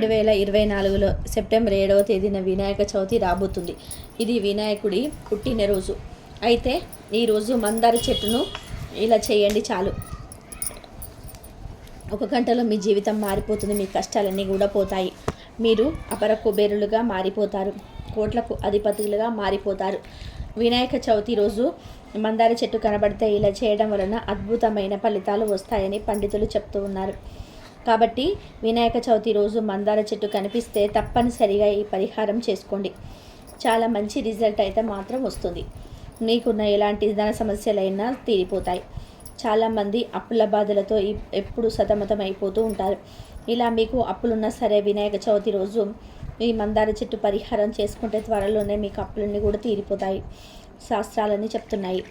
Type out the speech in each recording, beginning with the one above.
రెండు వేల ఇరవై నాలుగులో సెప్టెంబర్ ఏడవ తేదీన వినాయక చవితి రాబోతుంది. ఇది వినాయకుడి పుట్టినరోజు. అయితే ఈరోజు మందార చెట్టును ఇలా చేయండి చాలు. ఒక గంటలో మీ జీవితం మారిపోతుంది మీ కష్టాలన్నీ కూడా పోతాయి. మీరు అపర కుబేరులుగా మారిపోతారు కోట్లకు అధిపతులుగా మారిపోతారు. వినాయక చవితి రోజు మందార చెట్టు కనబడితే ఇలా చేయడం వలన అద్భుతమైన ఫలితాలు వస్తాయని పండితులు చెప్తూ ఉన్నారు. కాబట్టి వినాయక చవితి రోజు మందార చెట్టు కనిపిస్తే తప్పనిసరిగా ఈ పరిహారం చేసుకోండి. చాలా మంచి రిజల్ట్ అయితే మాత్రం వస్తుంది. మీకున్న ఎలాంటి ధన సమస్యలైనా తీరిపోతాయి. చాలామంది అప్పుల బాధలతో ఎప్పుడు సతమతం అయిపోతూ ఉంటారు. ఇలా మీకు అప్పులున్నా సరే వినాయక చవితి రోజు ఈ మందార చెట్టు పరిహారం చేసుకుంటే త్వరలోనే మీకు అప్పులన్నీ కూడా తీరిపోతాయి. శాస్త్రాలని చెప్తున్నాయి.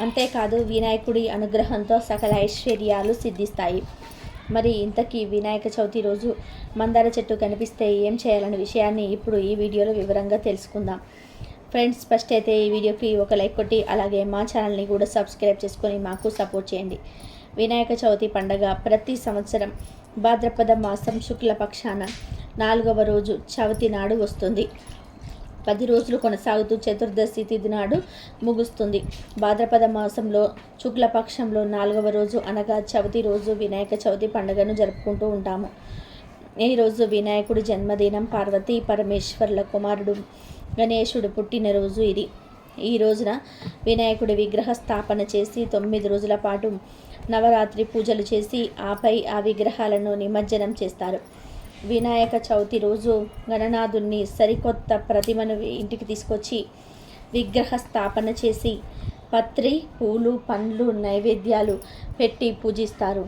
అంతేకాదు వినాయకుడి అనుగ్రహంతో సకల ఐశ్వర్యాలు సిద్ధిస్తాయి. మరి ఇంతకీ వినాయక చవితి రోజు మందార చెట్టు కనిపిస్తే ఏం చేయాలనే విషయాన్ని ఇప్పుడు ఈ వీడియోలో వివరంగా తెలుసుకుందాం. ఫ్రెండ్స్ ఫస్ట్ అయితే ఈ వీడియోకి ఒక లైక్ కొట్టి అలాగే మా ఛానల్ని కూడా సబ్స్క్రైబ్ చేసుకొని మాకు సపోర్ట్ చేయండి. వినాయక చవితి పండగ ప్రతి సంవత్సరం భాద్రపద మాసం శుక్ల పక్షాన నాలుగవ రోజు చవితి నాడు వస్తుంది. పది రోజులు కొనసాగుతూ చతుర్దశి తిథి నాడు ముగుస్తుంది. భాద్రపద మాసంలో శుక్లపక్షంలో నాలుగవ రోజు అనగా చవితి రోజు వినాయక చవితి పండుగను జరుపుకుంటూ ఉంటాము. ఈరోజు వినాయకుడి జన్మదినం పార్వతీ పరమేశ్వర్ల కుమారుడు గణేశుడు పుట్టినరోజు ఇది. ఈ రోజున వినాయకుడి విగ్రహ స్థాపన చేసి తొమ్మిది రోజుల పాటు నవరాత్రి పూజలు చేసి ఆపై ఆ విగ్రహాలను నిమజ్జనం చేస్తారు. వినాయక చవితి రోజు గణనాథుణ్ణి సరికొత్త ప్రతిమను ఇంటికి తీసుకొచ్చి విగ్రహ స్థాపన చేసి పత్రి పూలు పండ్లు నైవేద్యాలు పెట్టి పూజిస్తారు.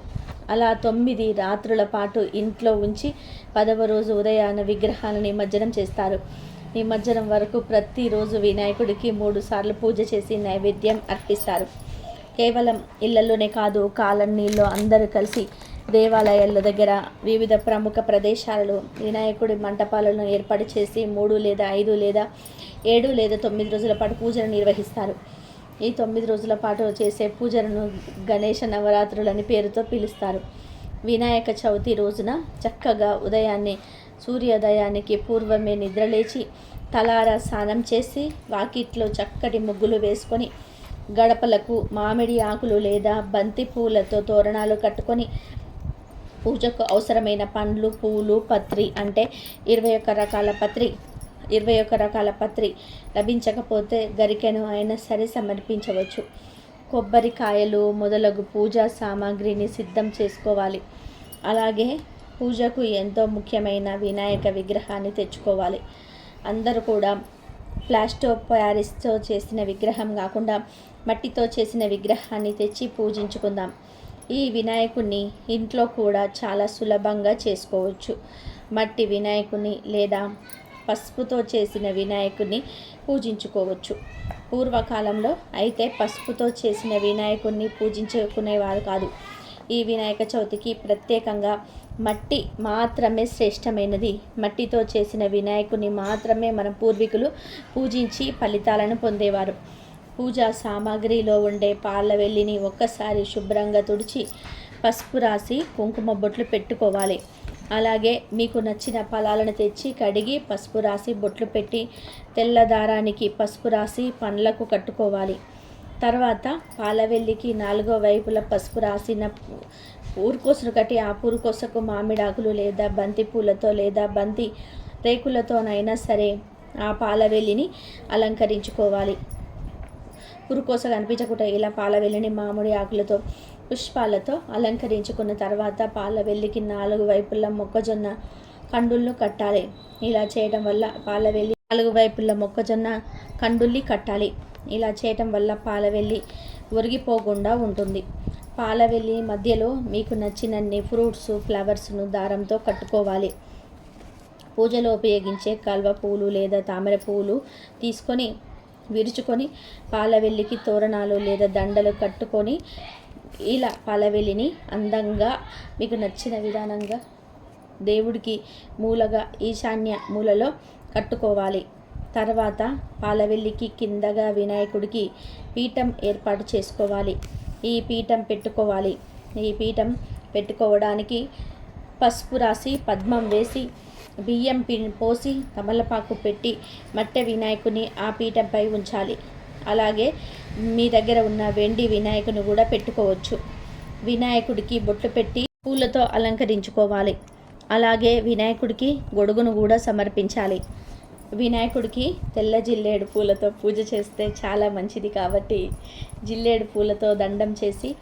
అలా తొమ్మిది రాత్రుల పాటు ఇంట్లో ఉంచి పదవ రోజు ఉదయాన విగ్రహాలను నిమజ్జనం చేస్తారు. నిమజ్జనం వరకు ప్రతిరోజు వినాయకుడికి మూడు సార్లు పూజ చేసి నైవేద్యం అర్పిస్తారు. కేవలం ఇళ్ళలోనే కాదు కాలనీలో అందరూ కలిసి దేవాలయాల దగ్గర వివిధ ప్రముఖ ప్రదేశాలలో వినాయకుడి మంటపాలను ఏర్పాటు చేసి మూడు లేదా ఐదు లేదా ఏడు లేదా తొమ్మిది రోజుల పాటు పూజలు నిర్వహిస్తారు. ఈ తొమ్మిది రోజుల పాటు చేసే పూజలను గణేష నవరాత్రులని పేరుతో పిలుస్తారు. వినాయక చవితి రోజున చక్కగా ఉదయాన్నే సూర్యోదయానికి పూర్వమే నిద్రలేచి తలారా స్నానం చేసి వాకిట్లో చక్కటి ముగ్గులు వేసుకొని గడపలకు మామిడి ఆకులు లేదా బంతి పూలతో తోరణాలు కట్టుకొని పూజకు అవసరమైన పండ్లు పూలు పత్రి అంటే ఇరవై ఒక్క రకాల పత్రి ఇరవై ఒక్క రకాల పత్రి లభించకపోతే గరికెను అయినా సరే సమర్పించవచ్చు. కొబ్బరికాయలు మొదలగు పూజా సామాగ్రిని సిద్ధం చేసుకోవాలి. అలాగే పూజకు ఎంతో ముఖ్యమైన వినాయక విగ్రహాన్ని తెచ్చుకోవాలి. అందరూ కూడా ప్లాస్టో ప్యారిస్తో చేసిన విగ్రహం కాకుండా మట్టితో చేసిన విగ్రహాన్ని తెచ్చి పూజించుకుందాం. ఈ వినాయకుడిని ఇంట్లో కూడా చాలా సులభంగా చేసుకోవచ్చు. మట్టి వినాయకుని లేదా పసుపుతో చేసిన వినాయకుడిని పూజించుకోవచ్చు. పూర్వకాలంలో అయితే పసుపుతో చేసిన వినాయకుడిని పూజించుకునేవారు కాదు. ఈ వినాయక చవితికి ప్రత్యేకంగా మట్టి మాత్రమే శ్రేష్టమైనది. మట్టితో చేసిన వినాయకుని మాత్రమే మన పూర్వీకులు పూజించి ఫలితాలను పొందేవారు. పూజా సామాగ్రిలో ఉండే పాల వెల్లిని ఒక్కసారి శుభ్రంగా తుడిచి పసుపు రాసి కుంకుమ బొట్లు పెట్టుకోవాలి. అలాగే మీకు నచ్చిన ఫలాలను తెచ్చి కడిగి పసుపు రాసి బొట్లు పెట్టి తెల్ల దారానికి పసుపు రాసి పండ్లకు కట్టుకోవాలి. తర్వాత పాలవెల్లికి నాలుగో వైపుల పసుపు రాసిన ఊరుకోసను కట్టి ఆ పూరుకోసకు మామిడాకులు లేదా బంతి పూలతో లేదా బంతి రేకులతోనైనా సరే ఆ పాలవెల్లిని అలంకరించుకోవాలి. కురుకోస కనిపించకుండా ఇలా పాలవెల్లిని మామిడి ఆకులతో పుష్పాలతో అలంకరించుకున్న తర్వాత పాలవెల్లికి నాలుగు వైపుల మొక్కజొన్న కండులను కట్టాలి. ఇలా చేయడం వల్ల పాలవెల్లి నాలుగు వైపుల మొక్కజొన్న కండుల్ని కట్టాలి. ఇలా చేయటం వల్ల పాలవెల్లి ఒరిగిపోకుండా ఉంటుంది. పాలవెల్లి మధ్యలో మీకు నచ్చినన్ని ఫ్రూట్స్ ఫ్లవర్స్ను దారంతో కట్టుకోవాలి. పూజలో ఉపయోగించే కల్వ పూలు లేదా తామర పూలు తీసుకొని విరుచుకొని పాలవెల్లికి తోరణాలు లేదా దండలు కట్టుకొని ఇలా పాలవెల్లిని అందంగా మీకు నచ్చిన విధానంగా దేవుడికి మూలగా ఈశాన్య మూలలో కట్టుకోవాలి. తర్వాత పాలవెల్లికి కిందగా వినాయకుడికి పీఠం ఏర్పాటు చేసుకోవాలి. ఈ పీఠం పెట్టుకోవాలి. ఈ పీఠం పెట్టుకోవడానికి పసుపు రాసి పద్మం వేసి బియ్యం పి పోసి తమలపాకు పెట్టి మట్టె వినాయకుని ఆ పీఠంపై ఉంచాలి. అలాగే మీ దగ్గర ఉన్న వెండి వినాయకుని కూడా పెట్టుకోవచ్చు. వినాయకుడికి బొట్లు పెట్టి పూలతో అలంకరించుకోవాలి. అలాగే వినాయకుడికి గొడుగును కూడా సమర్పించాలి. వినాయకుడికి తెల్ల జిల్లేడు పూలతో పూజ చేస్తే చాలా మంచిది కాబట్టి జిల్లేడు పూలతో దండం చేసి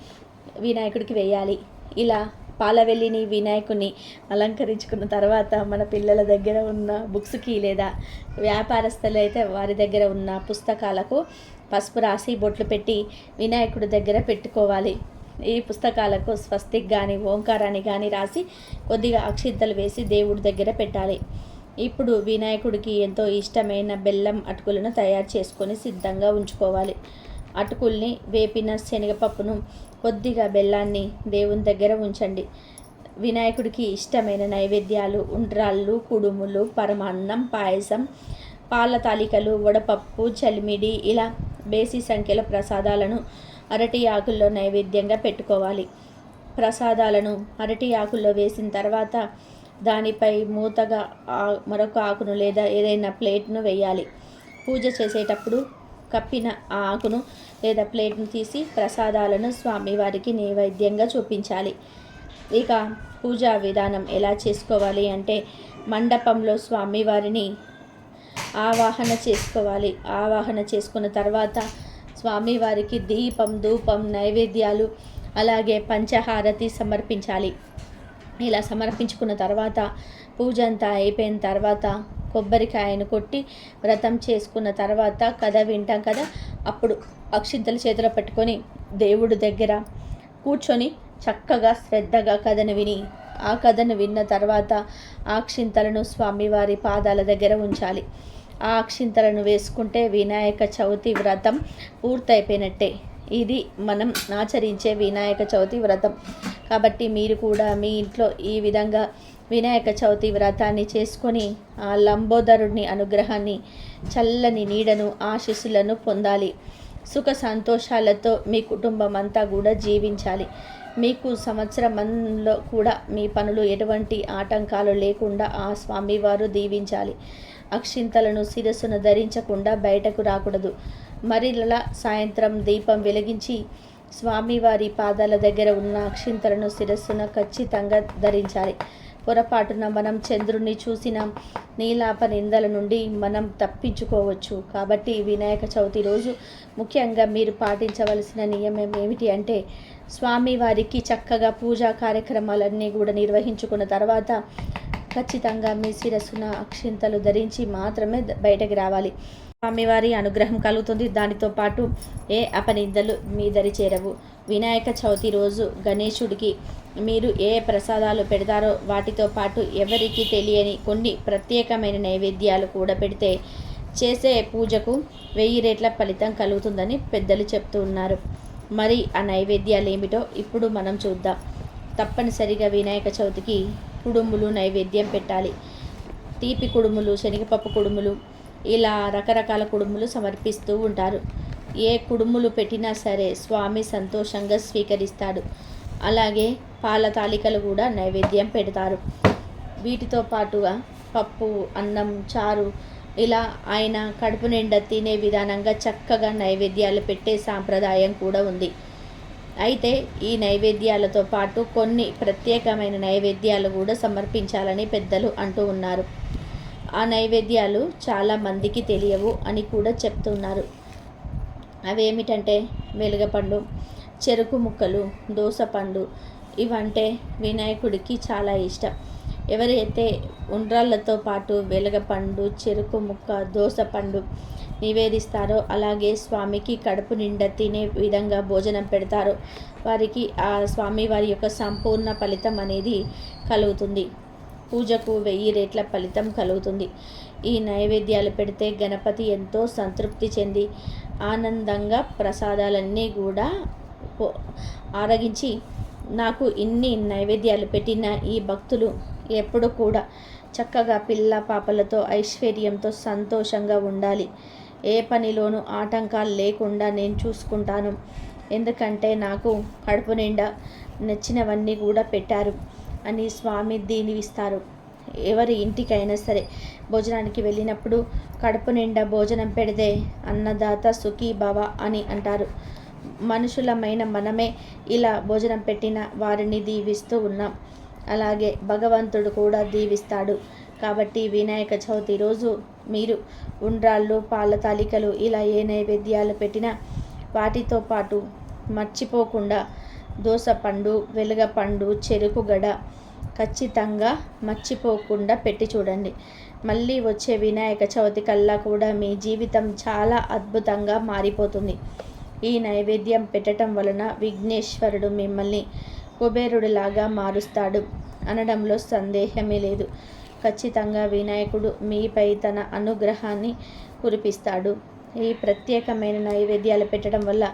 వినాయకుడికి వేయాలి. ఇలా పాలవెల్లిని వినాయకుని అలంకరించుకున్న తర్వాత మన పిల్లల దగ్గర ఉన్న బుక్స్కి లేదా వ్యాపారస్తులు అయితే వారి దగ్గర ఉన్న పుస్తకాలకు పసుపు రాసి బొట్లు పెట్టి వినాయకుడి దగ్గర పెట్టుకోవాలి. ఈ పుస్తకాలకు స్వస్తిక్ కానీ ఓంకారాన్ని కానీ రాసి కొద్దిగా అక్షింతలు వేసి దేవుడి దగ్గర పెట్టాలి. ఇప్పుడు వినాయకుడికి ఎంతో ఇష్టమైన బెల్లం అటుకులను తయారు చేసుకొని సిద్ధంగా ఉంచుకోవాలి. అటుకుల్ని వేపిన శనగపప్పును కొద్దిగా బెల్లాన్ని దేవుని దగ్గర ఉంచండి. వినాయకుడికి ఇష్టమైన నైవేద్యాలు ఉండ్రాళ్ళు కుడుములు పరమాన్నం పాయసం పాల తాలికలు వడపప్పు చలిమిడి ఇలా బేసి సంఖ్యలో ప్రసాదాలను అరటి ఆకుల్లో నైవేద్యంగా పెట్టుకోవాలి. ప్రసాదాలను అరటి ఆకుల్లో వేసిన తర్వాత దానిపై మూతగా మరొక ఆకును లేదా ఏదైనా ప్లేట్ను వేయాలి. పూజ చేసేటప్పుడు కప్పిన ఆకును లేదా ప్లేట్ను తీసి ప్రసాదాలను స్వామివారికి నైవేద్యంగా చూపించాలి. ఇక పూజా విధానం ఎలా చేసుకోవాలి అంటే మండపంలో స్వామివారిని ఆవాహన చేసుకోవాలి. ఆవాహన చేసుకున్న తర్వాత స్వామివారికి దీపం ధూపం నైవేద్యాలు అలాగే పంచహారతి సమర్పించాలి. ఇలా సమర్పించుకున్న తర్వాత పూజ అంతా అయిపోయిన తర్వాత కొబ్బరికాయను కొట్టి వ్రతం చేసుకున్న తర్వాత కథ వింటాం కదా అప్పుడు అక్షింతల చేతిలో పెట్టుకొని దేవుడి దగ్గర కూర్చొని చక్కగా శ్రద్ధగా కథను విని ఆ కథను విన్న తర్వాత ఆ అక్షింతలను స్వామివారి పాదాల దగ్గర ఉంచాలి. ఆ అక్షింతలను వేసుకుంటే వినాయక చవితి వ్రతం పూర్తయిపోయినట్టే. ఇది మనం ఆచరించే వినాయక చవితి వ్రతం. కాబట్టి మీరు కూడా మీ ఇంట్లో ఈ విధంగా వినాయక చవితి వ్రతాన్ని చేసుకొని ఆ లంబోదరుడిని అనుగ్రహాన్ని చల్లని నీడను ఆశీస్సులను పొందాలి. సుఖ సంతోషాలతో మీ కుటుంబం అంతా కూడా జీవించాలి. మీకు సంవత్సరంలో కూడా మీ పనులు ఎటువంటి ఆటంకాలు లేకుండా ఆ స్వామివారు దీవించాలి. అక్షింతలను శిరస్సును ధరించకుండా బయటకు రాకూడదు. మరిలా సాయంత్రం దీపం వెలిగించి స్వామివారి పాదాల దగ్గర ఉన్న అక్షింతలను శిరస్సున ఖచ్చితంగా ధరించాలి. పొరపాటున మనం చంద్రుణ్ణి చూసిన నీలాప నిందల నుండి మనం తప్పించుకోవచ్చు. కాబట్టి వినాయక చవితి రోజు ముఖ్యంగా మీరు పాటించవలసిన నియమం ఏమిటి అంటే స్వామివారికి చక్కగా పూజా కార్యక్రమాలన్నీ కూడా నిర్వహించుకున్న తర్వాత ఖచ్చితంగా మీ శిరస్సున అక్షింతలు ధరించి మాత్రమే బయటకు రావాలి. స్వామివారి అనుగ్రహం కలుగుతుంది. దానితో పాటు ఏ అపనిందలు మీ దరి చేరవు. వినాయక చవితి రోజు గణేశుడికి మీరు ఏ ప్రసాదాలు పెడతారో వాటితో పాటు ఎవరికి తెలియని కొన్ని ప్రత్యేకమైన నైవేద్యాలు కూడా పెడితే చేసే పూజకు వెయ్యి రేట్ల ఫలితం కలుగుతుందని పెద్దలు చెప్తూ ఉన్నారు. మరి ఆ నైవేద్యాలు ఏమిటో ఇప్పుడు మనం చూద్దాం. తప్పనిసరిగా వినాయక చవితికి కుడుములు నైవేద్యం పెట్టాలి. తీపి కుడుములు శనగపప్పు కుడుములు ఇలా రకరకాల కుడుములు సమర్పిస్తూ ఉంటారు. ఏ కుడుములు పెట్టినా సరే స్వామి సంతోషంగా స్వీకరిస్తాడు. అలాగే పాల తాలికలు కూడా నైవేద్యం పెడతారు. వీటితో పాటుగా పప్పు అన్నం చారు ఇలా ఆయన కడుపు నిండా తినే విధానంగా చక్కగా నైవేద్యాలు పెట్టే సాంప్రదాయం కూడా ఉంది. అయితే ఈ నైవేద్యాలతో పాటు కొన్ని ప్రత్యేకమైన నైవేద్యాలు కూడా సమర్పించాలని పెద్దలు అంటూ ఉన్నారు. ఆ నైవేద్యాలు చాలా మందికి తెలియవు అని కూడా చెప్తున్నారు. అవేమిటంటే వెలుగపండు చెరుకు ముక్కలు దోసపండు ఇవంటే వినాయకుడికి చాలా ఇష్టం. ఎవరైతే ఉండ్రాళ్ళతో పాటు వెలగపండు చెరుకు ముక్క దోసపండు నివేదిస్తారో అలాగే స్వామికి కడుపు నిండా తినే విధంగా భోజనం పెడతారో వారికి ఆ స్వామి వారి యొక్క సంపూర్ణ ఫలితం అనేది కలుగుతుంది. పూజకు వెయ్యి రేట్ల ఫలితం కలుగుతుంది. ఈ నైవేద్యాలు పెడితే గణపతి ఎంతో సంతృప్తి చెంది ఆనందంగా ప్రసాదాలన్నీ కూడా ఆరగించి నాకు ఇన్ని నైవేద్యాలు పెట్టిన ఈ భక్తులు ఎప్పుడు కూడా చక్కగా పిల్ల పాపలతో ఐశ్వర్యంతో సంతోషంగా ఉండాలి. ఏ పనిలోనూ ఆటంకాలు లేకుండా నేను చూసుకుంటాను. ఎందుకంటే నాకు కడుపు నిండా నచ్చినవన్నీ కూడా పెట్టారు అని స్వామి దీనివిస్తారు. ఎవరి ఇంటికైనా సరే భోజనానికి వెళ్ళినప్పుడు కడుపు నిండా భోజనం పెడితే అన్నదాత సుఖీ భవ అని అంటారు. మనుషులమైన మనమే ఇలా భోజనం పెట్టిన వారిని దీవిస్తూ ఉన్నాం. అలాగే భగవంతుడు కూడా దీవిస్తాడు. కాబట్టి వినాయక చవితి రోజు మీరు ఉండ్రాళ్ళు పాల తాలికలు ఇలా ఏ నైవేద్యాలు పెట్టినా వాటితో పాటు మర్చిపోకుండా దోసపండు వెలగపండు చెరుకు గడ ఖచ్చితంగా మర్చిపోకుండా పెట్టి చూడండి. మళ్ళీ వచ్చే వినాయక చవితి కల్లా కూడా మీ జీవితం చాలా అద్భుతంగా మారిపోతుంది. ఈ నైవేద్యం పెట్టడం వలన విఘ్నేశ్వరుడు మిమ్మల్ని కుబేరుడిలాగా మారుస్తాడు అనడంలో సందేహమే లేదు. ఖచ్చితంగా వినాయకుడు మీపై తన అనుగ్రహాన్ని కురిపిస్తాడు. ఈ ప్రత్యేకమైన నైవేద్యాలు పెట్టడం వల్ల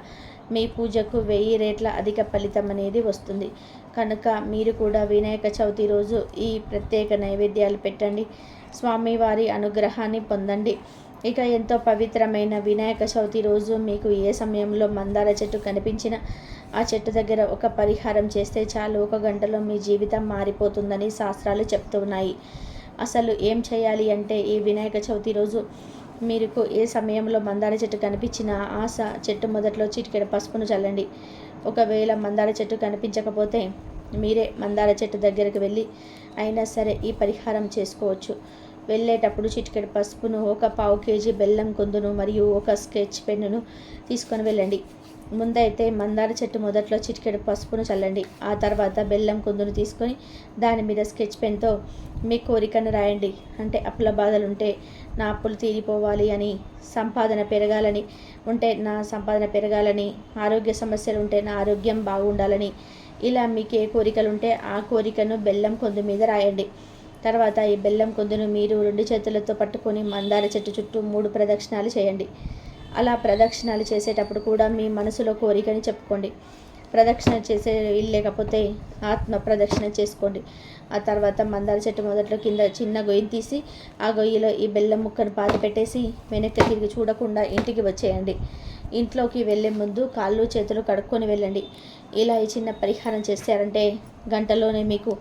మీ పూజకు వెయ్యి రేట్ల అధిక ఫలితం అనేది వస్తుంది. కనుక మీరు కూడా వినాయక చవితి రోజు ఈ ప్రత్యేక నైవేద్యాలు పెట్టండి. స్వామివారి అనుగ్రహాన్ని పొందండి. ఇక ఎంతో పవిత్రమైన వినాయక చవితి రోజు మీకు ఏ సమయంలో మందార చెట్టు కనిపించినా ఆ చెట్టు దగ్గర ఒక పరిహారం చేస్తే చాలు. ఒక గంటలో మీ జీవితం మారిపోతుందని శాస్త్రాలు చెప్తున్నాయి. అసలు ఏం చేయాలి అంటే ఈ వినాయక చవితి రోజు మీకు ఏ సమయంలో మందార చెట్టు కనిపించినా ఆశ చెట్టు మొదట్లో చిటికెడ పసుపును చల్లండి. ఒకవేళ మందార చెట్టు కనిపించకపోతే మీరే మందార చెట్టు దగ్గరికి వెళ్ళి అయినా సరే ఈ పరిహారం చేసుకోవచ్చు. వెళ్ళేటప్పుడు చిటికెడు పసుపును ఒక పావు కేజీ బెల్లం కొందును మరియు ఒక స్కెచ్ పెన్నును తీసుకొని వెళ్ళండి. ముందైతే మందార చెట్టు మొదట్లో చిటికెడు పసుపును చల్లండి. ఆ తర్వాత బెల్లం కుందును తీసుకొని దాని మీద స్కెచ్ పెన్తో మీ కోరికను రాయండి. అంటే అప్పుల బాధలు ఉంటే నా అప్పులు తీరిపోవాలి అని సంపాదన పెరగాలని ఉంటే నా సంపాదన పెరగాలని ఆరోగ్య సమస్యలు ఉంటే నా ఆరోగ్యం బాగుండాలని. ఇలా మీకు ఏ కోరికలు ఉంటే ఆ కోరికను బెల్లం కొందు మీద రాయండి. తర్వాత ఈ బెల్లం కొందును మీరు రెండు చేతులతో పట్టుకొని మందార చెట్టు చుట్టూ మూడు ప్రదక్షిణాలు చేయండి. అలా ప్రదక్షిణాలు చేసేటప్పుడు కూడా మీ మనసులో కోరికని చెప్పుకోండి. ప్రదక్షిణ చేసే లేకపోతే ఆత్మ ప్రదక్షిణ చేసుకోండి. ఆ తర్వాత మందార చెట్టు మొదట్లో కింద చిన్న గొయ్యిని తీసి ఆ గొయ్యిలో ఈ బెల్లం ముక్కను పాత పెట్టేసి వెనక్కి తిరిగి చూడకుండా ఇంటికి వచ్చేయండి. ఇంట్లోకి వెళ్ళే ముందు కాళ్ళు చేతులు కడుక్కొని వెళ్ళండి. ఇలా ఈ చిన్న పరిహారం చేస్తారంటే గంటలోనే మీకు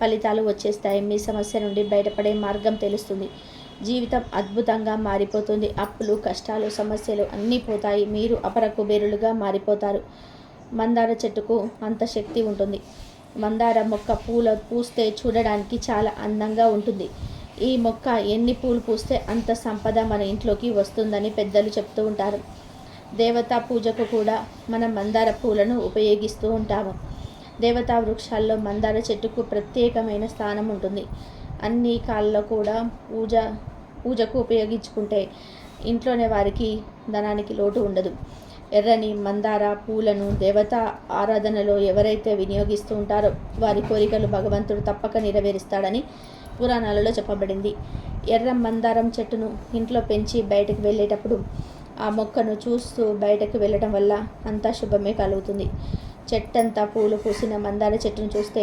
ఫలితాలు వచ్చేస్తాయి. మీ సమస్య నుండి బయటపడే మార్గం తెలుస్తుంది. జీవితం అద్భుతంగా మారిపోతుంది. అప్పులు కష్టాలు సమస్యలు అన్నీ పోతాయి. మీరు అపర కుబేరులుగా మారిపోతారు. మందార చెట్టుకు అంత శక్తి ఉంటుంది. మందార మొక్క పూల పూస్తే చూడడానికి చాలా అందంగా ఉంటుంది. ఈ మొక్క ఎన్ని పూలు పూస్తే అంత సంపద మన ఇంట్లోకి వస్తుందని పెద్దలు చెప్తూ ఉంటారు. దేవతా పూజకు కూడా మనం మందార పూలను ఉపయోగిస్తూ ఉంటాము. దేవతా వృక్షాల్లో మందార చెట్టుకు ప్రత్యేకమైన స్థానం ఉంటుంది. అన్ని కాళ్ళలో కూడా పూజ పూజకు ఉపయోగించుకుంటే ఇంట్లోనే వారికి ధనానికి లోటు ఉండదు. ఎర్రని మందార పూలను దేవత ఆరాధనలో ఎవరైతే వినియోగిస్తూ ఉంటారో వారి కోరికలు భగవంతుడు తప్పక నెరవేరుస్తాడని పురాణాలలో చెప్పబడింది. ఎర్ర మందారం చెట్టును ఇంట్లో పెంచి బయటకు వెళ్ళేటప్పుడు ఆ మొక్కను చూస్తూ బయటకు వెళ్ళటం వల్ల అంతా శుభమే కలుగుతుంది. చెట్టంతా పూలు పూసిన మందార చెట్టును చూస్తే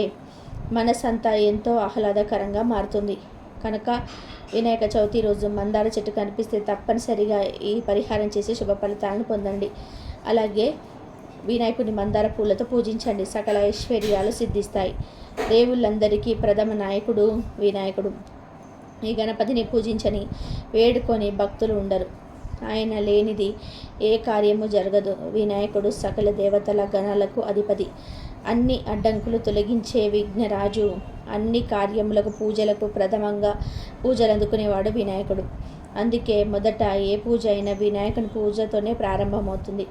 మనసంతా ఎంతో ఆహ్లాదకరంగా మారుతుంది. కనుక వినాయక చవితి రోజు మందార చెట్టు కనిపిస్తే తప్పనిసరిగా ఈ పరిహారం చేసి శుభ ఫలితాలను పొందండి. అలాగే వినాయకుడిని మందార పూలతో పూజించండి. సకల ఐశ్వర్యాలు సిద్ధిస్తాయి. దేవుళ్ళందరికీ ప్రథమ నాయకుడు వినాయకుడు. ఈ గణపతిని పూజించని వేడుకొని భక్తులు ఉండరు. ఆయన లేనిది ఏ కార్యము జరగదు. వినాయకుడు సకల దేవతల గణాలకు అధిపతి. అన్ని అడ్డంకులు తొలగించే విఘ్నరాజు అన్ని కార్యములకు పూజలకు ప్రథమంగా పూజలు అందుకునేవాడు వినాయకుడు. అందుకే మొదట ఏ పూజ అయినా వినాయకుని పూజతోనే ప్రారంభమవుతుంది.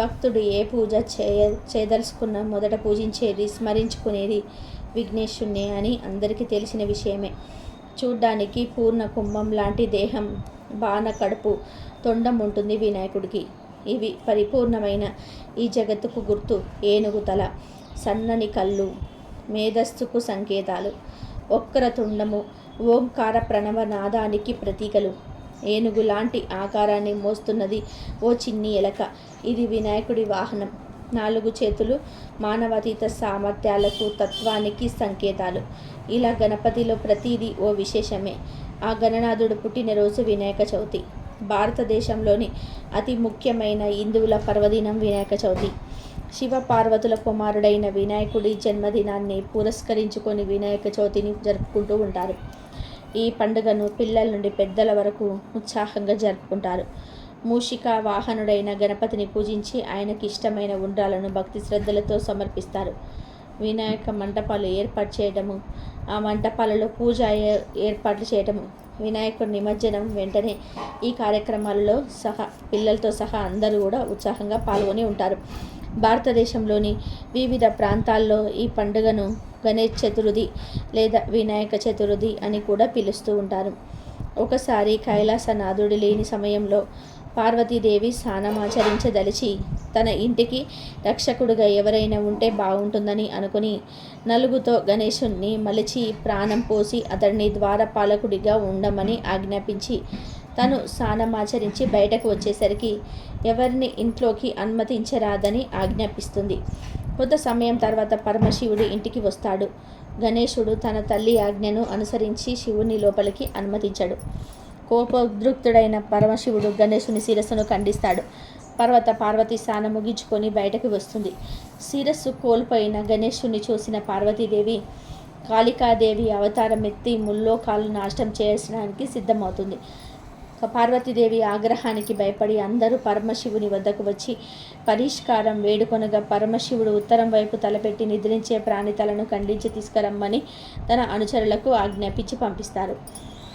భక్తుడు ఏ పూజ చేయ చేయదలుచుకున్న మొదట పూజించేది స్మరించుకునేది విఘ్నేశుణ్ణి అని అందరికీ తెలిసిన విషయమే. చూడ్డానికి పూర్ణ కుంభం లాంటి దేహం బాణ కడుపు తొండం ఉంటుంది వినాయకుడికి. ఇవి పరిపూర్ణమైన ఈ జగత్తుకు గుర్తు. ఏనుగు తల సన్నని కళ్ళు మేధస్సుకు సంకేతాలు. ఒక్కర తుండము ఓంకార ప్రణవ నాదానికి ప్రతీకలు. ఏనుగు లాంటి ఆకారాన్ని మోస్తున్నది ఓ చిన్ని ఎలక. ఇది వినాయకుడి వాహనం. నాలుగు చేతులు మానవాతీత సామర్థ్యాలకు తత్వానికి సంకేతాలు. ఇలా గణపతిలో ప్రతిదీ ఓ విశేషమే. ఆ గణనాథుడు పుట్టినరోజు వినాయక చవితి. భారతదేశంలోని అతి ముఖ్యమైన హిందువుల పర్వదినం వినాయక చవితి. శివ పార్వతుల కుమారుడైన వినాయకుడి జన్మదినాన్ని పురస్కరించుకొని వినాయక చవితిని జరుపుకుంటూ ఉంటారు. ఈ పండుగను పిల్లల నుండి పెద్దల వరకు ఉత్సాహంగా జరుపుకుంటారు. మూషిక వాహనుడైన గణపతిని పూజించి ఆయనకి ఇష్టమైన ఉండ్రాలను భక్తి శ్రద్ధలతో సమర్పిస్తారు. వినాయక మంటపాలు ఏర్పాటు చేయడము ఆ మంటపాలలో పూజ ఏర్పాట్లు చేయడము వినాయకుడి నిమజ్జనం వెంటనే ఈ కార్యక్రమాలలో సహా పిల్లలతో సహా అందరూ కూడా ఉత్సాహంగా పాల్గొని ఉంటారు. భారతదేశంలోని వివిధ ప్రాంతాల్లో ఈ పండుగను గణేష్ చతుర్థి లేదా వినాయక చతుర్థి అని కూడా పిలుస్తూ ఉంటారు. ఒకసారి కైలాసనాథుడు లేని సమయంలో పార్వతీదేవి స్నానమాచరించదలిచి తన ఇంటికి రక్షకుడుగా ఎవరైనా ఉంటే బాగుంటుందని అనుకుని నలుగుతో గణేశుణ్ణి మలిచి ప్రాణం పోసి అతడిని ద్వారపాలకుడిగా ఉండమని ఆజ్ఞాపించి తను స్నానమాచరించి బయటకు వచ్చేసరికి ఎవరిని ఇంట్లోకి అనుమతించరాదని ఆజ్ఞాపిస్తుంది. కొంత సమయం తర్వాత పరమశివుడు ఇంటికి వస్తాడు. గణేశుడు తన తల్లి ఆజ్ఞను అనుసరించి శివుని లోపలికి అనుమతించాడు. కోపోద్రుక్తుడైన పరమశివుడు గణేశుని శిరస్సును ఖండిస్తాడు. పర్వత పార్వతి స్నానం ముగించుకొని బయటకు వస్తుంది. శిరస్సు కోల్పోయిన గణేశుని చూసిన పార్వతీదేవి కాళికాదేవి అవతారం ఎత్తి ముల్లోకాలు నాశనం చేయడానికి సిద్ధమవుతుంది. పార్వతీదేవి ఆగ్రహానికి భయపడి అందరూ పరమశివుని వద్దకు వచ్చి పరిష్కారం వేడుకొనగా పరమశివుడు ఉత్తరం వైపు తలపెట్టి నిద్రించే ప్రాణితలను ఖండించి తీసుకురమ్మని తన అనుచరులకు ఆజ్ఞాపించి పంపిస్తారు.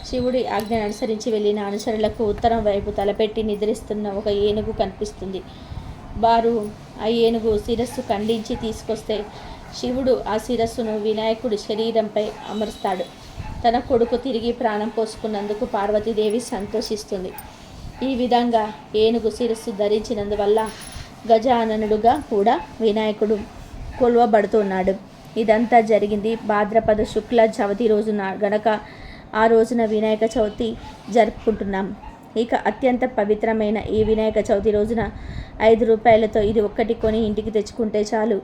శివుడి ఆజ్ఞను అనుసరించి వెళ్ళిన అనుచరులకు ఉత్తరం వైపు తలపెట్టి నిద్రిస్తున్న ఒక ఏనుగు కనిపిస్తుంది. వారు ఆ ఏనుగు శిరస్సు ఖండించి తీసుకొస్తే శివుడు ఆ శిరస్సును వినాయకుడి శరీరంపై అమరుస్తాడు. తన కొడుకు తిరిగి ప్రాణం పోసుకున్నందుకు పార్వతీదేవి సంతోషిస్తుంది. ఈ విధంగా ఏనుగు శిరస్సు ధరించినందువల్ల గజాననుడుగా కూడా వినాయకుడు కొలువబడుతున్నాడు. ఇదంతా జరిగింది భాద్రపద శుక్ల చవితి రోజున గనక ఆ రోజున వినాయక చవితి జరుపుకుంటున్నాం. ఇక అత్యంత పవిత్రమైన ఈ వినాయక చవితి రోజున ఐదు రూపాయలతో ఇది ఒక్కటి కొని ఇంటికి తెచ్చుకుంటే చాలు.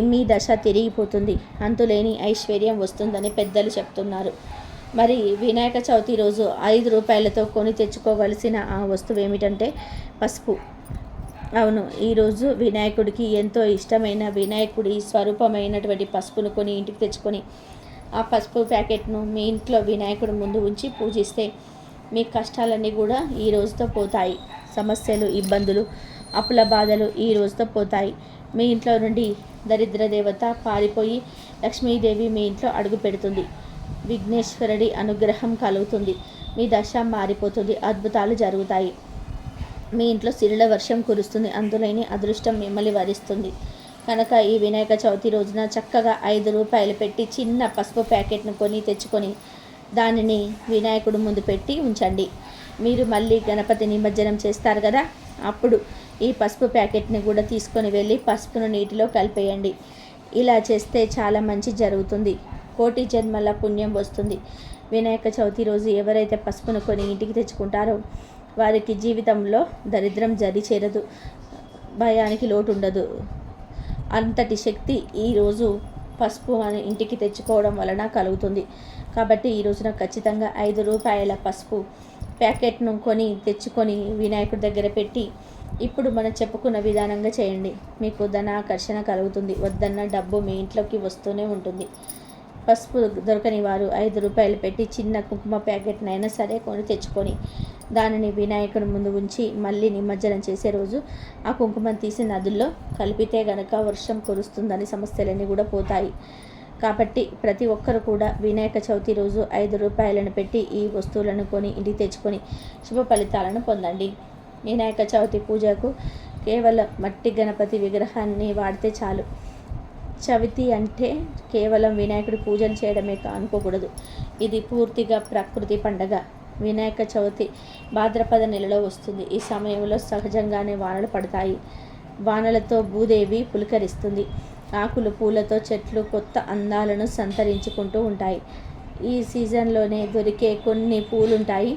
మీ దశ తిరిగిపోతుంది. అంతులేని ఐశ్వర్యం వస్తుందని పెద్దలు చెప్తున్నారు. మరి వినాయక చవితి రోజు ఐదు రూపాయలతో కొని తెచ్చుకోవలసిన ఆ వస్తువు ఏమిటంటే పసుపు. అవును ఈరోజు వినాయకుడికి ఎంతో ఇష్టమైన వినాయకుడి స్వరూపమైనటువంటి పసుపును కొని ఇంటికి తెచ్చుకొని ఆ పసుపు ప్యాకెట్ను మీ ఇంట్లో వినాయకుడి ముందు ఉంచి పూజిస్తే మీ కష్టాలన్నీ కూడా ఈ రోజుతో పోతాయి. సమస్యలు ఇబ్బందులు అప్పుల బాధలు ఈ రోజుతో పోతాయి. మీ ఇంట్లో నుండి దరిద్ర దేవత పారిపోయి లక్ష్మీదేవి మీ ఇంట్లో అడుగు పెడుతుంది. విఘ్నేశ్వరుడి అనుగ్రహం కలుగుతుంది. మీ దశ మారిపోతుంది. అద్భుతాలు జరుగుతాయి. మీ ఇంట్లో సిరుల వర్షం కురుస్తుంది. అందులోని అదృష్టం మిమ్మల్ని వరిస్తుంది. కనుక ఈ వినాయక చవితి రోజున చక్కగా ఐదు రూపాయలు పెట్టి చిన్న పసుపు ప్యాకెట్ను కొని తెచ్చుకొని దానిని వినాయకుడు ముందు పెట్టి ఉంచండి. మీరు మళ్ళీ గణపతి నిమజ్జనం చేస్తారు కదా? అప్పుడు ఈ పసుపు ప్యాకెట్ని కూడా తీసుకొని వెళ్ళి పసుపును నీటిలో కలిపేయండి. ఇలా చేస్తే చాలా మంచి జరుగుతుంది. కోటి జన్మల పుణ్యం వస్తుంది. వినాయక చవితి రోజు ఎవరైతే పసుపును కొని ఇంటికి తెచ్చుకుంటారో వారికి జీవితంలో దరిద్రం జరి చేరదు. భయానికి లోటు ఉండదు అంతటి శక్తి ఈరోజు పసుపు అని ఇంటికి తెచ్చుకోవడం వలన కలుగుతుంది. కాబట్టి ఈ రోజున ఖచ్చితంగా ఐదు రూపాయల పసుపు ప్యాకెట్ను కొని తెచ్చుకొని వినాయకుడి దగ్గర పెట్టి ఇప్పుడు మనం చెప్పుకున్న విధానంగా చేయండి. మీకు ధనాకర్షణ కలుగుతుంది. వద్దన్న డబ్బు మీ ఇంట్లోకి వస్తూనే ఉంటుంది. పసుపు దొరకని వారు ఐదు రూపాయలు పెట్టి చిన్న కుంకుమ ప్యాకెట్నైనా సరే కొని తెచ్చుకొని దానిని వినాయకుడి ముందు ఉంచి మళ్ళీ నిమజ్జనం చేసే రోజు ఆ కుంకుమను తీసి నదుల్లో కలిపితే గనక వర్షం కురుస్తుందని సమస్యలన్నీ కూడా పోతాయి. కాబట్టి ప్రతి ఒక్కరు కూడా వినాయక చవితి రోజు ఐదు రూపాయలను పెట్టి ఈ వస్తువులను కొని ఇంటికి తెచ్చుకొని శుభ ఫలితాలను పొందండి. వినాయక చవితి పూజకు కేవలం మట్టి గణపతి విగ్రహాన్ని వాడితే చాలు. చవితి అంటే కేవలం వినాయకుడి పూజలు చేయడమే కానుకోకూడదు ఇది పూర్తిగా ప్రకృతి పండగ. వినాయక చవితి భాద్రపద నెలలో వస్తుంది. ఈ సమయంలో సహజంగానే వానలు పడతాయి. వానలతో భూదేవి పులకరిస్తుంది. ఆకులు పూలతో చెట్లు కొత్త అందాలను సంతరించుకుంటూ ఉంటాయి. ఈ సీజన్లోనే దొరికే కొన్ని పూలుంటాయి.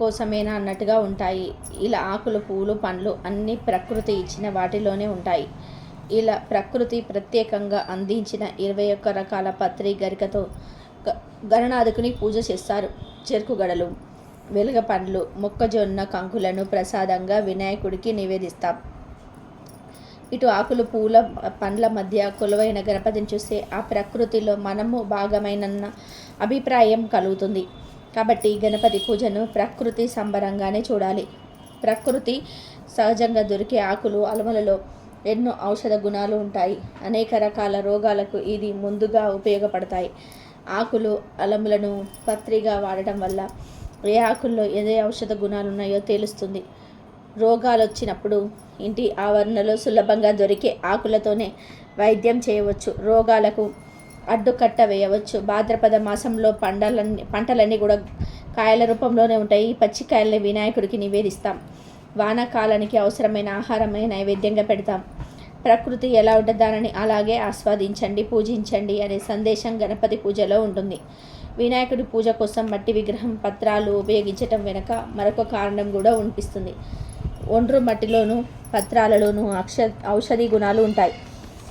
కోసమేనా అన్నట్టుగా ఉంటాయి. ఇలా ఆకులు పూలు పండ్లు అన్నీ ప్రకృతి ఇచ్చిన వాటిలోనే ఉంటాయి. ఇలా ప్రకృతి ప్రత్యేకంగా అందించిన ఇరవై ఒక్క రకాల పత్రి గరికతో గ- పూజ చేస్తారు. చెరుకు గడలు వెలుగ పండ్లు మొక్కజొన్న కంకులను ప్రసాదంగా వినాయకుడికి నివేదిస్తాం. ఇటు ఆకులు పూల పండ్ల మధ్య కొలువైన గణపతిని చూస్తే ఆ ప్రకృతిలో మనము భాగమైనన్న అభిప్రాయం కలుగుతుంది. కాబట్టి గణపతి పూజను ప్రకృతి సంబరంగానే చూడాలి. ప్రకృతి సహజంగా దొరికే ఆకులు అలమలలో ఎన్నో ఔషధ గుణాలు ఉంటాయి. అనేక రకాల రోగాలకు ఇది ముందుగా ఉపయోగపడతాయి. ఆకులు అలములను పత్రిగా వాడటం వల్ల ఏ ఆకుల్లో ఏ ఔషధ గుణాలు ఉన్నాయో తెలుస్తుంది. రోగాలు వచ్చినప్పుడు ఇంటి ఆవరణలో సులభంగా దొరికే ఆకులతోనే వైద్యం చేయవచ్చు. రోగాలకు అడ్డుకట్ట వేయవచ్చు. భాద్రపద మాసంలో పండలన్నీ పంటలన్నీ కూడా కాయల రూపంలోనే ఉంటాయి. ఈ పచ్చికాయల్ని వినాయకుడికి నివేదిస్తాం. వానాకాలానికి అవసరమైన ఆహారమే నైవేద్యంగా పెడతాం. ప్రకృతి ఎలా ఉంటే అలాగే ఆస్వాదించండి పూజించండి అనే సందేశం గణపతి పూజలో ఉంటుంది. వినాయకుడి పూజ కోసం మట్టి విగ్రహం పత్రాలు ఉపయోగించటం వెనుక మరొక కారణం కూడా అనిపిస్తుంది ఒండ్రు మట్టిలోను పత్రాలలోనూ అక్ష ఔషధి గుణాలు ఉంటాయి.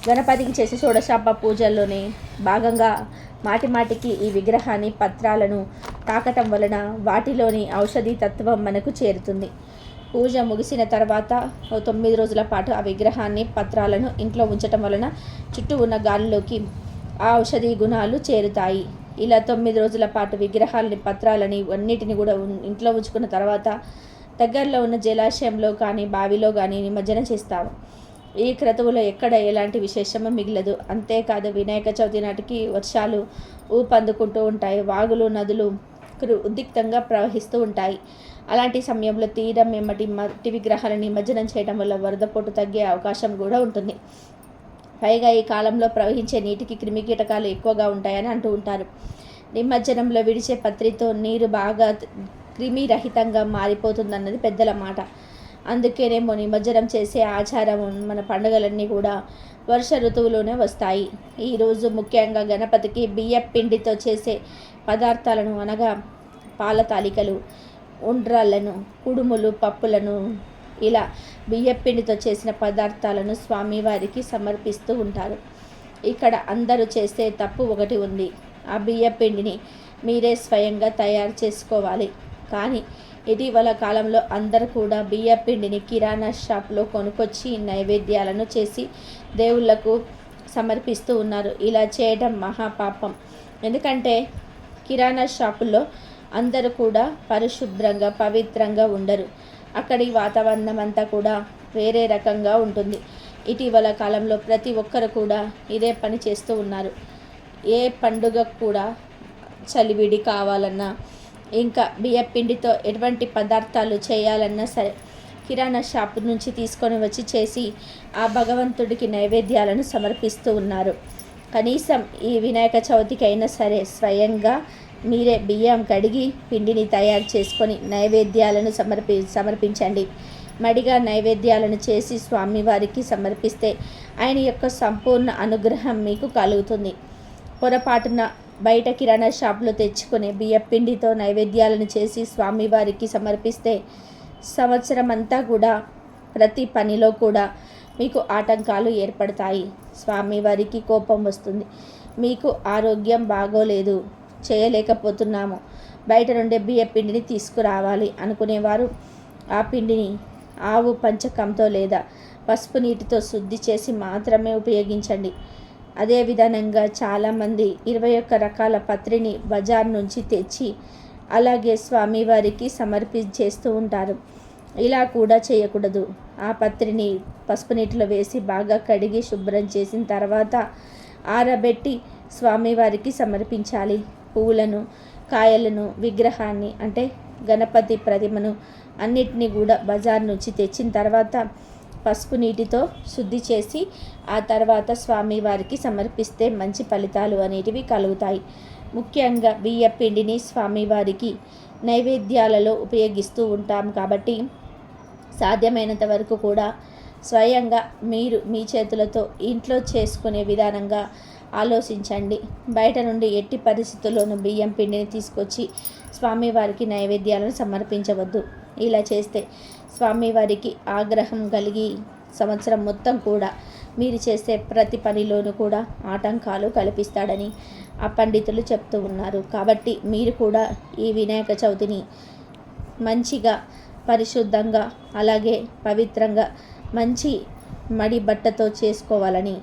గణపతికి చేసే షోడశాప పూజల్లోనే భాగంగా మాటి మాటికి ఈ విగ్రహాన్ని పత్రాలను తాకటం వలన వాటిలోని ఔషధి తత్వం మనకు చేరుతుంది. పూజ ముగిసిన తర్వాత తొమ్మిది రోజుల పాటు ఆ విగ్రహాన్ని పత్రాలను ఇంట్లో ఉంచటం వలన చుట్టూ ఉన్న గాలిలోకి ఆ ఔషధి గుణాలు చేరుతాయి. ఇలా తొమ్మిది రోజుల పాటు విగ్రహాలని పత్రాలని అన్నిటిని కూడా ఇంట్లో ఉంచుకున్న తర్వాత దగ్గరలో ఉన్న జలాశయంలో కానీ బావిలో కానీ నిమజ్జనం చేస్తాము. ఈ క్రతువులో ఎక్కడ ఎలాంటి విశేషము మిగలదు. అంతేకాదు వినాయక చవితి నాటికి వర్షాలు ఊపందుకుంటూ ఉంటాయి. వాగులు నదులు ఉద్రిక్తంగా ప్రవహిస్తూ ఉంటాయి. అలాంటి సమయంలో తీరం మేమటి మట్టి విగ్రహాలను నిమజ్జనం చేయడం వల్ల వరదపోటు తగ్గే అవకాశం కూడా ఉంటుంది. పైగా ఈ కాలంలో ప్రవహించే నీటికి క్రిమి కీటకాలు ఎక్కువగా ఉంటాయని అంటూ ఉంటారు. నిమజ్జనంలో విడిచే పత్రితో నీరు బాగా క్రిమిరహితంగా మారిపోతుందన్నది పెద్దల మాట. అందుకేనేమో నిమజ్జనం చేసే ఆచారం మన పండుగలన్నీ కూడా వర్ష ఋతువులోనే వస్తాయి. ఈరోజు ముఖ్యంగా గణపతికి బియ్య పిండితో చేసే పదార్థాలను అనగా పాల తాలికలు ఉండ్రాళ్ళను కుడుములు పప్పులను ఇలా బియ్యపిండితో చేసిన పదార్థాలను స్వామివారికి సమర్పిస్తూ ఉంటారు. ఇక్కడ అందరూ చేసే తప్పు ఒకటి ఉంది. ఆ బియ్యపిండిని మీరే స్వయంగా తయారు చేసుకోవాలి. కానీ ఇటీవల కాలంలో అందరూ కూడా బియ్యపిండిని కిరాణా షాప్లో కొనుక్కొచ్చి నైవేద్యాలను చేసి దేవుళ్ళకు సమర్పిస్తూ ఉన్నారు. ఇలా చేయడం మహాపాపం ఎందుకంటే కిరాణా షాపుల్లో అందరూ కూడా పరిశుభ్రంగా పవిత్రంగా ఉండరు. అక్కడి వాతావరణం అంతా కూడా వేరే రకంగా ఉంటుంది. ఇటీవల కాలంలో ప్రతి ఒక్కరు కూడా ఇదే పని చేస్తూ ఉన్నారు. ఏ పండుగ కూడా చలివిడి కావాలన్నా ఇంకా బియ్యపిండితో ఎటువంటి పదార్థాలు చేయాలన్నా సరే కిరాణా షాప్ నుంచి తీసుకొని వచ్చి చేసి ఆ భగవంతుడికి నైవేద్యాలను సమర్పిస్తూ ఉన్నారు. కనీసం ఈ వినాయక చవితికి అయినా సరే స్వయంగా మీరే బియ్యం కడిగి పిండిని తయారు చేసుకొని నైవేద్యాలను సమర్పి సమర్పించండి. మడిగా నైవేద్యాలను చేసి స్వామివారికి సమర్పిస్తే ఆయన యొక్క సంపూర్ణ అనుగ్రహం మీకు కలుగుతుంది. పొరపాటున బయట కిరాణా షాప్లో తెచ్చుకునే బియ్యపిండితో నైవేద్యాలను చేసి స్వామివారికి సమర్పిస్తే సంవత్సరం అంతా కూడా ప్రతి పనిలో కూడా మీకు ఆటంకాలు ఏర్పడతాయి. స్వామివారికి కోపం వస్తుంది. మీకు ఆరోగ్యం బాగోలేదు చేయలేకపోతున్నాము. బయట నుండే బియ్య పిండిని తీసుకురావాలి అనుకునేవారు. ఆ పిండిని ఆవు పంచకంతో లేదా పసుపు నీటితో శుద్ధి చేసి మాత్రమే ఉపయోగించండి. అదేవిధంగా చాలామంది ఇరవై ఒక్క రకాల పత్రిని బజార్ నుంచి తెచ్చి అలాగే స్వామివారికి సమర్పించేస్తూ ఉంటారు. ఇలా కూడా చేయకూడదు. ఆ పత్రిని పసుపు నీటిలో వేసి బాగా కడిగి శుభ్రం చేసిన తర్వాత ఆరబెట్టి స్వామివారికి సమర్పించాలి. పువ్వులను కాయలను విగ్రహాన్ని అంటే గణపతి ప్రతిమను అన్నిటినీ కూడా బజార్ నుంచి తెచ్చిన తర్వాత పసుపు నీటితో శుద్ధి చేసి ఆ తర్వాత స్వామివారికి సమర్పిస్తే మంచి ఫలితాలు అనేటివి కలుగుతాయి. ముఖ్యంగా బియ్య పిండిని స్వామివారికి నైవేద్యాలలో ఉపయోగిస్తూ ఉంటాం కాబట్టి సాధ్యమైనంత వరకు కూడా స్వయంగా మీరు మీ చేతులతో ఇంట్లో చేసుకునే విధానంగా ఆలోచించండి. బయట నుండి ఎట్టి పరిస్థితుల్లోనూ బియ్యం పిండిని తీసుకొచ్చి స్వామివారికి నైవేద్యాలను సమర్పించవద్దు. ఇలా చేస్తే స్వామివారికి ఆగ్రహం కలిగి సంవత్సరం మొత్తం కూడా మీరు చేసే ప్రతి పనిలోనూ కూడా ఆటంకాలు కల్పిస్తాడని ఆ పండితులు చెప్తూ ఉన్నారు. కాబట్టి మీరు కూడా ఈ వినాయక చవితిని మంచిగా పరిశుద్ధంగా అలాగే పవిత్రంగా మంచి మడి బట్టతో చేసుకోవాలని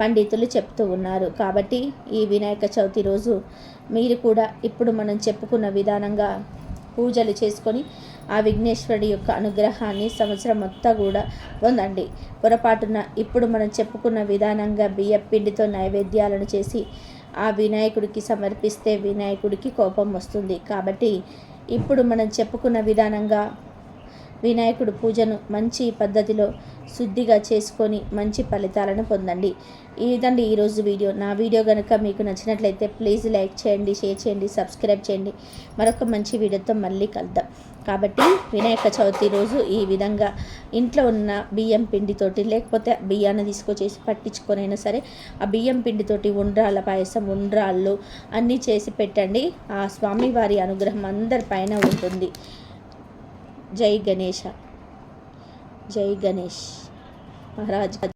పండితులు చెప్తూ ఉన్నారు. కాబట్టి ఈ వినాయక చవితి రోజు మీరు కూడా ఇప్పుడు మనం చెప్పుకున్న విధానంగా పూజలు చేసుకొని ఆ విఘ్నేశ్వరుడి యొక్క అనుగ్రహాన్ని సంవత్సరం మొత్తం కూడా పొందండి. పొరపాటున ఇప్పుడు మనం చెప్పుకున్న విధానంగా బియ్య పిండితో నైవేద్యాలను చేసి ఆ వినాయకుడికి సమర్పిస్తే వినాయకుడికి కోపం వస్తుంది. కాబట్టి ఇప్పుడు మనం చెప్పుకున్న విధానంగా వినాయకుడు పూజను మంచి పద్ధతిలో శుద్ధిగా చేసుకొని మంచి ఫలితాలను పొందండి. ఇదండి ఈరోజు వీడియో నా వీడియో కనుక మీకు నచ్చినట్లయితే ప్లీజ్ లైక్ చేయండి షేర్ చేయండి సబ్స్క్రైబ్ చేయండి. మరొక మంచి వీడియోతో మళ్ళీ కలుద్దాం. కాబట్టి వినాయక చవితి రోజు ఈ విధంగా ఇంట్లో ఉన్న బియ్యం పిండితోటి లేకపోతే బియ్యాన్ని తీసుకొచ్చేసి పట్టించుకొనైనా సరే ఆ బియ్యం పిండితోటి ఉండ్రాళ్ళ పాయసం ఉండ్రాళ్ళు అన్నీ చేసి పెట్టండి. ఆ స్వామివారి అనుగ్రహం అందరి పైన ఉంటుంది. జై గణేష జై గణేష్ మహారాజ్